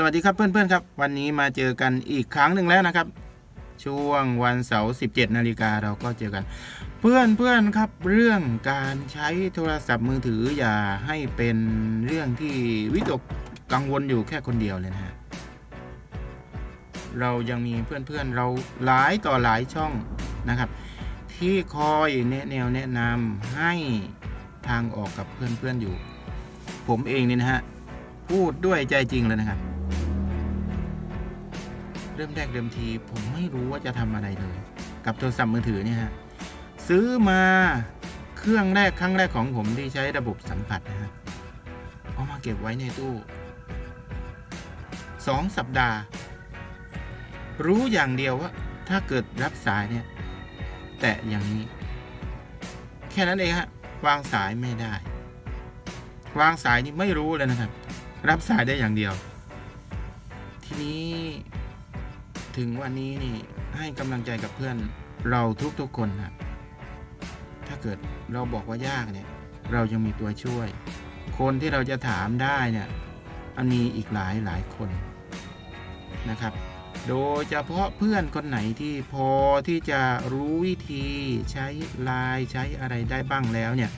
สวัสดีครับเพื่อนๆครับ วันนี้มาเจอกันอีกครั้งหนึ่งแล้วนะครับ ช่วงวันเสาร์ 17 นาฬิกาเราก็เจอกัน เพื่อนๆครับเรื่องการใช้โทรศัพท์มือถืออย่าให้เป็นเรื่องที่วิตกกังวลอยู่แค่คนเดียวเลยนะฮะเรายังมีเพื่อนๆเราหลายต่อหลายช่องนะครับ ที่คอยแนะแนวแนะนำให้ทางออกกับเพื่อนๆอยู่ ผมเองเนี่นะฮะพูดด้วยใจจริงเลยนะครับ เริ่มแรกเดิมที ผมไม่รู้ว่าจะทำอะไรเลย กับโทรศัพท์มือถือเนี่ยฮะซื้อมาเครื่องแรกครั้งแรกของผมที่ใช้ระบบสัมผัสนะฮะเอามาเก็บไว้ในตู้สองสัปดาห์ รู้อย่างเดียวว่า ถ้าเกิดรับสายเนี่ย แตะอย่างนี้ แค่นั้นเองฮะวางสายไม่ได้ วางสายนี่ไม่รู้เลยนะครับ รับสายได้อย่างเดียว ทีนี้ ถึงวันนี้นี่ให้กำลังใจกับเพื่อนเราทุกๆคนนะถ้าเกิดเราบอกว่ายากเนี่ย เรายังมีตัวช่วย คนที่เราจะถามได้เนี่ยอันมีอีกหลายหลายคนนะครับ โดยเฉพาะเพื่อนคนไหนที่พอที่จะรู้วิธีใช้ไลน์ใช้อะไรได้บ้างแล้วเนี่ย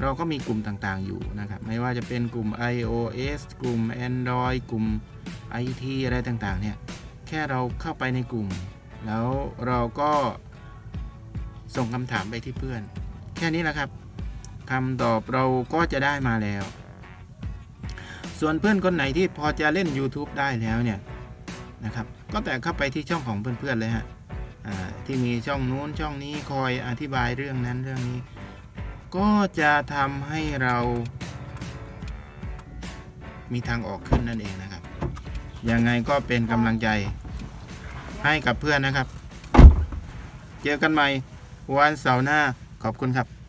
เราก็มีกลุ่มต่างๆอยู่นะครับ ไม่ว่าจะเป็นกลุ่ม iOS กลุ่ม Android กลุ่ม IT อะไรต่างๆเนี่ย ค่เราเข้าไปในกลุ่ม แล้วเราก็ส่งคำถามไปที่เพื่อน แค่นี้แหละครับคำตอบเราก็จะได้มาแล้ว ส่วนเพื่อนคนไหนที่พอจะเล่น YouTube ได้แล้วเนี่ยนะครับ ก็แต่เข้าไปที่ช่องของเพื่อนๆเลยฮะที่มีช่องนู้นช่องนี้คอยอธิบายเรื่องนั้นเรื่องนี้ ก็จะทำให้เรามีทางออกขึ้นนั่นเองนะครับ ยังไงก็เป็นกำลังใจ ให้กับเพื่อนนะครับ เจอกันใหม่วันเสาร์หน้าขอบคุณครับ